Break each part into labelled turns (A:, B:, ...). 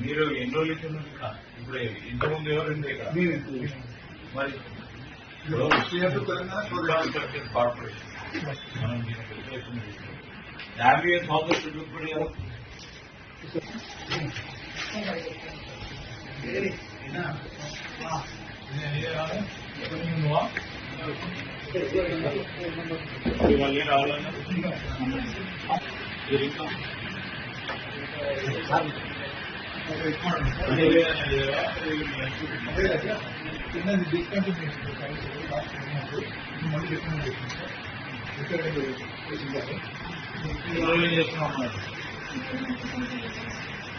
A: మీరు ఎన్ని రోజులు ఇక్కడ ఇప్పుడు ఇంతకుముందు ఎవరుంది ఇక్కడ మరి కార్పొరేషన్ మనం షుడ్ లుక్ గుడ్ కదా మళ్ళీ రావాలన్నా మీరు ఇంకా అంటే ఏదైనా లేదా?
B: చిన్నది డిస్కంటిన్యూస్ మళ్ళీ
A: ఈ రోజు ఏం చేస్తున్నాం అన్నారు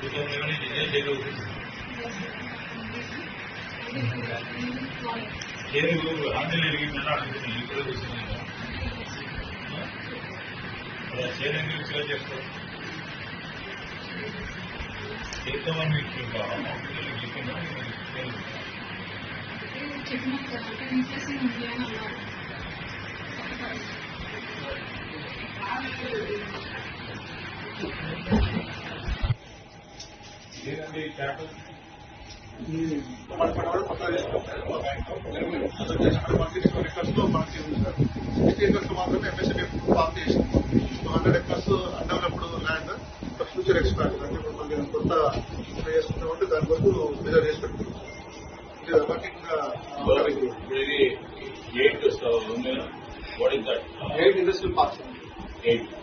A: ఇంకా ఏమైనా డిజైన్ చేయలేదు ఏనుగు ఆంజనేయ ఎరిగిందని అడుగుతున్నాను ఇక్కడ కూర్చున్నాను అలా చేయడం గురించి ఎలా చేస్తారు చేద్దామని మీకు చెప్పిందా
C: చెప్పిన తర్వాత ఉంది
B: మాత్రమే చేసింది hundred acres undeveloped land future expand అంటే ఇప్పుడు మళ్ళీ కొత్త చేసుకుంటామంటే దాని వరకు మెజర్ చేసి పెట్టుకుంటాం eight industrial park
A: eight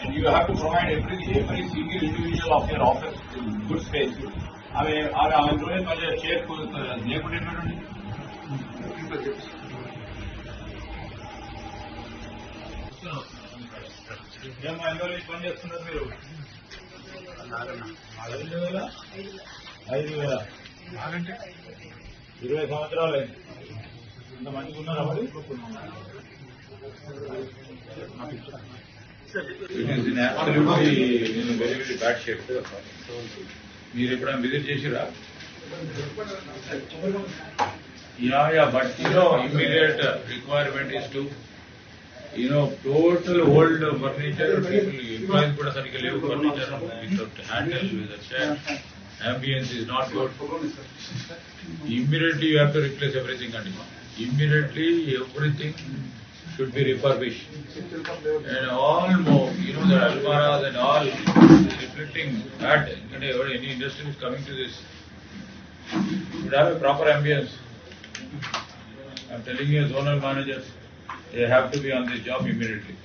A: and you have to provide every every single individual of your office in good space. అవి అవి ఆమె రోజు మళ్ళీ షేర్ లేకుంటే ఏమో ఎన్ని రోజులు పని చేస్తున్నారు మీరు? ఐదు వేల ఐదు వేల ఇరవై సంవత్సరాలు ఇంత మంచిగా ఉన్నారా మరి? మీరు ఎప్పుడైనా విజిట్ చేసిరా yeah yeah but you know no immediate requirement is to you know total old furniture employees కూడా సరిగ్గా లేవు furniture without handle with ambience is not good immediately you have to replace everything అండి immediately everything should be refurbished. And all more you know the almaras and all reflecting that. Any industry is coming to this. Should have a proper ambience. I'm telling you zonal managers they have to be on this job immediately.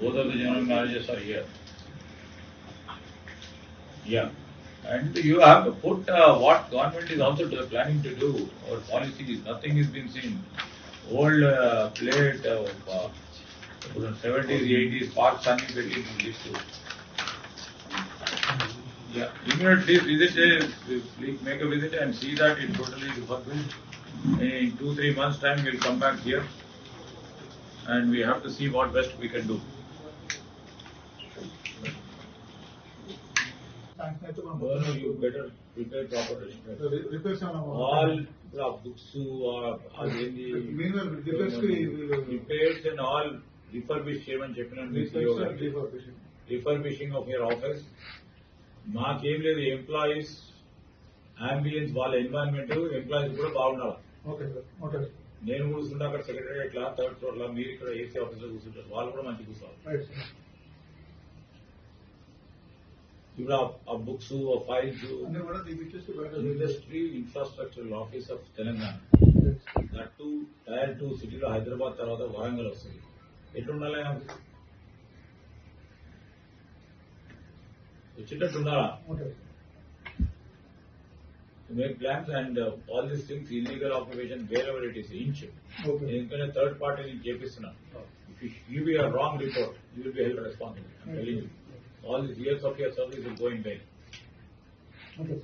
A: Both of the general managers are here. Yeah. And you have to put uh, what government is also planning to do, or policy is, nothing is being seen. Old uh, plate of uh, 70s, 80s, parks are getting this too. Yeah, immediately visit, uh, please make a visit and see that it totally refurbished. In two, three months time, we'll come back here and we have to see what best we can do.
B: అయితే మనం. Repairs
A: the books or అదేంటి repairs and all refurbish చేయమని చెప్పినాను refurbishing of your office మాకేం లేదు employees ambience వాళ్ళ environment employees కూడా బాగుండాలి.
B: ఓకే సార్ ఓకే
A: నేను కూర్చుంటే అక్కడ సెక్రటరియట్ లా థర్డ్ ఫ్లోర్ లా మీరు ఇక్కడ ఏసీ ఆఫీస్లో కూర్చుంటారు. వాళ్ళు కూడా మంచి కూర్చోవాలి. you know, a
B: Buksu or file to
A: Industry infrastructure Office of Telangana. That too, tier two సిటీలో హైదరాబాద్ తర్వాత వరంగల్ వస్తుంది ఎట్లుండాలి వచ్చేటట్టు ఉండాలా make plans and uh, all these things illegal occupation wherever it is inch
D: okay.
A: ఎందుకంటే if you give చేపిస్తున్నా if you be a wrong report you will be telling you all these years of your service will go in vain.
D: Okay.